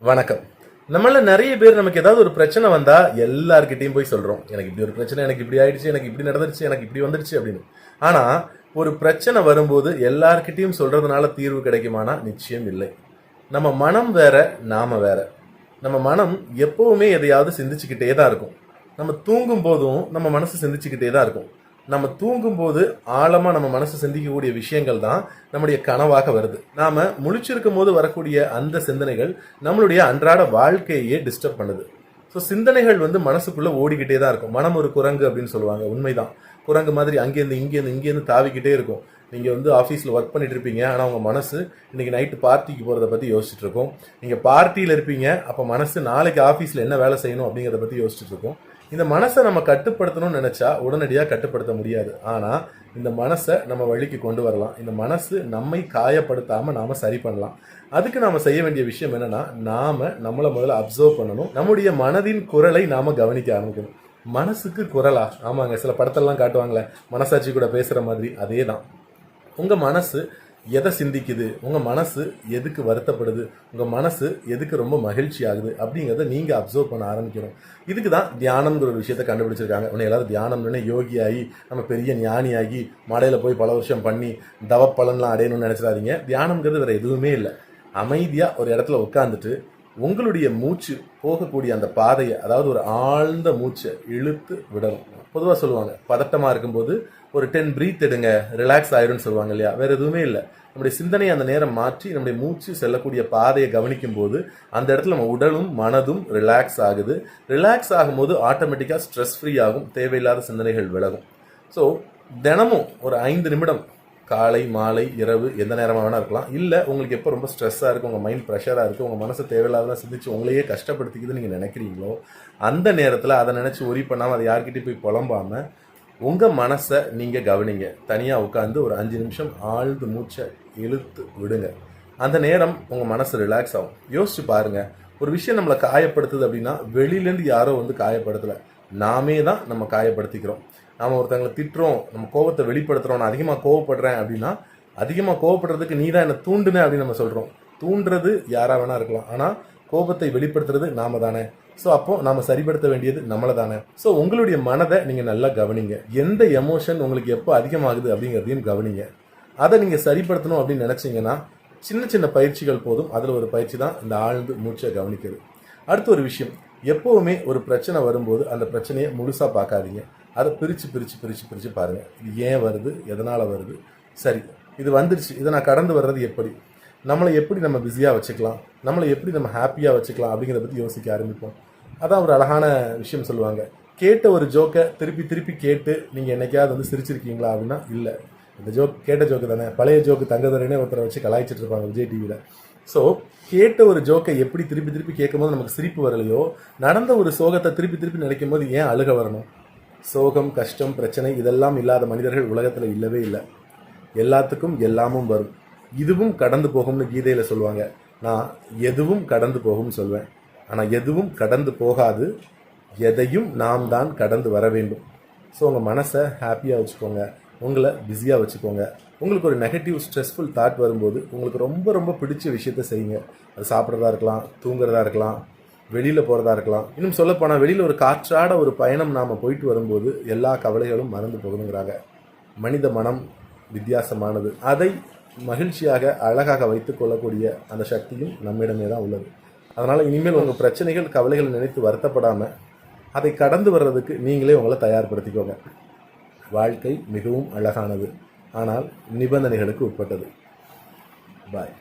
வணக்கம். நம்மள நிறைய பேர் நமக்கு ஏதாவது ஒரு பிரச்சனை வந்தா எல்லார்கிட்டையும் போய் சொல்றோம். எனக்கு இப்படி ஒரு பிரச்சனை எனக்கு இப்படி ஆயிடுச்சு எனக்கு இப்படி நடந்துருச்சு எனக்கு இப்படி வந்துருச்சு அப்படின்னு. ஆனா ஒரு பிரச்சனை வரும்போது எல்லார்கிட்டையும் சொல்றதுனால தீர்வு கிடைக்குமானா நிச்சயம் இல்லை. நம்ம மனம் வேற நாம வேற. நம்ம மனம் எப்பவுமே எதையாவது சிந்திச்சுக்கிட்டே தான் இருக்கும். நம்ம தூங்கும் போதும் நம்ம மனசு சிந்திச்சுக்கிட்டே தான் இருக்கும். நம்ம தூங்கும் போது நம்ம மனசு சிந்திக்கக்கூடிய விஷயங்கள் தான் நம்முடைய கனவாக வருது. நாம் முழிச்சிருக்கும் போது வரக்கூடிய அந்த சிந்தனைகள் நம்மளுடைய அன்றாட வாழ்க்கையே டிஸ்டர்ப் பண்ணுது. ஸோ சிந்தனைகள் வந்து மனசுக்குள்ளே ஓடிக்கிட்டே தான் இருக்கும். மனம் ஒரு குரங்கு அப்படின்னு சொல்லுவாங்க. உண்மைதான். குரங்கு மாதிரி அங்கேருந்து இங்கேருந்து இங்கேருந்து தாவிக்கிட்டே இருக்கும். நீங்கள் வந்து ஆஃபீஸில் ஒர்க் பண்ணிட்டு இருப்பீங்க. ஆனால் உங்கள் மனசு இன்றைக்கி நைட்டு பார்ட்டிக்கு போகிறத பற்றி யோசிச்சுட்டு இருக்கும். நீங்கள் பார்ட்டியில் இருப்பீங்க. அப்போ மனசு நாளைக்கு ஆஃபீஸில் என்ன வேலை செய்யணும் அப்படிங்கிறத பற்றி யோசிச்சுட்டு இருக்கும். இந்த மனசை நம்ம கட்டுப்படுத்தணும்னு நினச்சா உடனடியாக கட்டுப்படுத்த முடியாது. ஆனால் இந்த மனசை நம்ம வழிக்கு கொண்டு வரலாம். இந்த மனசு நம்மை காயப்படுத்தாமல் நாம் சரி பண்ணலாம். அதுக்கு நாம் செய்ய வேண்டிய விஷயம் என்னென்னா நாம் நம்மளை முதல்ல அப்சர்வ் பண்ணணும். நம்முடைய மனதின் குரலை நாம் கவனிக்க ஆரம்பிக்கணும். மனசுக்கு குரலா? ஆமாங்க சில படத்தெல்லாம் காட்டுவாங்களே மனசாட்சி கூட பேசுகிற மாதிரி. அதே தான் உங்கள் மனசு எதை சிந்திக்குது? உங்கள் மனசு எதுக்கு வருத்தப்படுது? உங்கள் மனசு எதுக்கு ரொம்ப மகிழ்ச்சி ஆகுது? அப்படிங்கிறத நீங்கள் அப்சர்வ் பண்ண ஆரம்பிக்கணும். இதுக்கு தான் தியானம்ங்கிற ஒரு விஷயத்தை கண்டுபிடிச்சிருக்காங்க. உன்னை எல்லோரும் தியானம்னு யோகியாகி ஆகி நம்ம பெரிய ஞானியாகி மடையில் போய் பல வருஷம் பண்ணி தவ பலன்லாம் அடையணும்னு நினச்சிடாதீங்க. தியானம்ங்கிறது வேறு எதுவுமே இல்லை. அமைதியாக ஒரு இடத்துல உட்காந்துட்டு உங்களுடைய மூச்சு போகக்கூடிய அந்த பாதையை அதாவது ஒரு ஆழ்ந்த மூச்சை இழுத்து விடணும். பொதுவாக சொல்லுவாங்க. பதட்டமாக இருக்கும்போது ஒரு டென் ப்ரீத் எடுங்க ரிலாக்ஸ் ஆயிரும்னு சொல்லுவாங்க இல்லையா? வேற எதுவுமே இல்லை. நம்முடைய சிந்தனையை அந்த நேரம் மாற்றி நம்முடைய மூச்சு செல்லக்கூடிய பாதையை கவனிக்கும் போது அந்த இடத்துல நம்ம உடலும் மனதும் ரிலாக்ஸ் ஆகுது. ரிலாக்ஸ் ஆகும்போது ஆட்டோமேட்டிக்காக ஸ்ட்ரெஸ் ஃப்ரீ ஆகும். தேவையில்லாத சிந்தனைகள் விலகும். ஸோ தினமும் ஒரு ஐந்து நிமிடம் காலை மாலை இரவு எந்த நேரமாக வேணால் இருக்கலாம். இல்லை உங்களுக்கு எப்போ ரொம்ப ஸ்ட்ரெஸ்ஸாக இருக்குது உங்கள் மைண்ட் ப்ரெஷராக இருக்குது உங்கள் மனசு தேவையில்லாததான் சிந்திச்சு உங்களையே கஷ்டப்படுத்திக்கிதுன்னு நீங்கள் நினைக்கிறீங்களோ அந்த நேரத்தில் அதை நினச்சி ஒரி பண்ணாமல் அதை யார்கிட்டையும் போய் புலம்பாமல் உங்கள் மனசை நீங்கள் கவனிங்க. தனியாக உட்காந்து ஒரு அஞ்சு நிமிஷம் ஆழ்ந்து மூச்சை இழுத்து விடுங்க. அந்த நேரம் உங்கள் மனசு ரிலாக்ஸ் ஆகும். யோசிச்சு பாருங்கள் ஒரு விஷயம் நம்மளை காயப்படுத்துது அப்படின்னா வெளியிலேருந்து யாரோ வந்து காயப்படுத்தலை. நாமே தான் நம்ம காயப்படுத்திக்கிறோம். நாம் ஒருத்தங்களை திட்டுறோம் நம்ம கோபத்தை வெளிப்படுத்துகிறோம் நான் அதிகமாக கோவப்படுறேன் அப்படின்னா அதிகமாக கோவப்படுறதுக்கு நீ தான் என்னை தூண்டுன அப்படின்னு நம்ம சொல்கிறோம் தூண்டுறது யாராக வேணா இருக்கலாம். ஆனால் கோபத்தை வெளிப்படுத்துறது நாம தானே. ஸோ அப்போ நாம் சரிப்படுத்த வேண்டியது நம்மளை தானே. ஸோ உங்களுடைய மனதை நீங்கள் நல்லா கவனிங்க. எந்த எமோஷன் உங்களுக்கு எப்போ அதிகமாகுது அப்படிங்கிறதையும் கவனிங்க. அதை நீங்கள் சரிப்படுத்தணும் அப்படின்னு நினச்சிங்கன்னா சின்ன சின்ன பயிற்சிகள் போதும். அதில் ஒரு பயிற்சி தான் இந்த ஆழ்ந்து மூச்சை கவனிக்கிறது. அடுத்த ஒரு விஷயம். எப்போவுமே ஒரு பிரச்சனை வரும்போது அந்த பிரச்சனையை முழுசாக பார்க்காதீங்க. அதை பிரித்து பிரித்து பிரித்து பிரித்து பாருங்கள் இது ஏன் வருது? எதனால் வருது? சரி இது வந்துருச்சு. இதை நான் கடந்து வர்றது எப்படி? நம்மளை எப்படி நம்ம பிஸியாக வச்சுக்கலாம்? நம்மளை எப்படி நம்ம ஹாப்பியாக வச்சுக்கலாம் அப்படிங்கிறத பற்றி யோசிக்க ஆரம்பிப்போம். அதான் ஒரு அழகான விஷயம் சொல்லுவாங்க. கேட்ட ஒரு ஜோக்கை திருப்பி திருப்பி கேட்டு நீங்கள் என்னைக்காவது வந்து சிரிச்சிருக்கீங்களா அப்படின்னா இல்லை. இந்த ஜோக் கேட்ட ஜோக்கு தானே. பழைய ஜோக்கு தங்கதுரைனே ஒருத்தரை வச்சு கலாய்ச்சிட்டு இருப்பாங்க விஜய் டிவியில் ஸோ கேட்ட ஒரு ஜோக்கை எப்படி திருப்பி திருப்பி கேட்கும்போது நமக்கு சிரிப்பு வரலையோ நடந்த ஒரு சோகத்தை திருப்பி திருப்பி நினைக்கும் போது ஏன் அழுக வரணும்? சோகம் கஷ்டம் பிரச்சனை இதெல்லாம் இல்லாத மனிதர்கள் உலகத்தில் இல்லவே இல்லை. எல்லாத்துக்கும் எல்லாமும் வரும். இதுவும் கடந்து போகும்னு கீதையில் சொல்லுவாங்க. நான் எதுவும் கடந்து போகும்னு சொல்வேன். ஆனால் எதுவும் கடந்து போகாது. எதையும் நாம் தான் கடந்து வர வேண்டும். ஸோ உங்கள் மனசை ஹாப்பியாக வச்சுக்கோங்க. உங்களை பிஸியாக வச்சுக்கோங்க. உங்களுக்கு ஒரு நெகட்டிவ் ஸ்ட்ரெஸ்ஃபுல் தாட் வரும்போது உங்களுக்கு ரொம்ப ரொம்ப பிடிச்ச விஷயத்த செய்யுங்க. அது சாப்பிட்றதா இருக்கலாம் தூங்குறதா இருக்கலாம் வெளியில் போகிறதா இருக்கலாம். இன்னும் சொல்லப்போனால் வெளியில் ஒரு காற்றாட ஒரு பயணம் நாம் போயிட்டு வரும்போது எல்லா கவலைகளும் மறந்து போகணுங்கிறாங்க மனித மனம் வித்தியாசமானது. அதை மகிழ்ச்சியாக அழகாக வைத்துக்கொள்ளக்கூடிய அந்த சக்தியும் நம்மிடமே தான் உள்ளது. அதனால் இனிமேல் உங்கள் பிரச்சனைகள் கவலைகள் நினைத்து வருத்தப்படாமல் அதை கடந்து வர்றதுக்கு நீங்களே உங்களை தயார்படுத்திக்கோங்க. வாழ்க்கை மிகவும் அழகானது. ஆனால் நிபந்தனைகளுக்கு உட்பட்டது. பாய்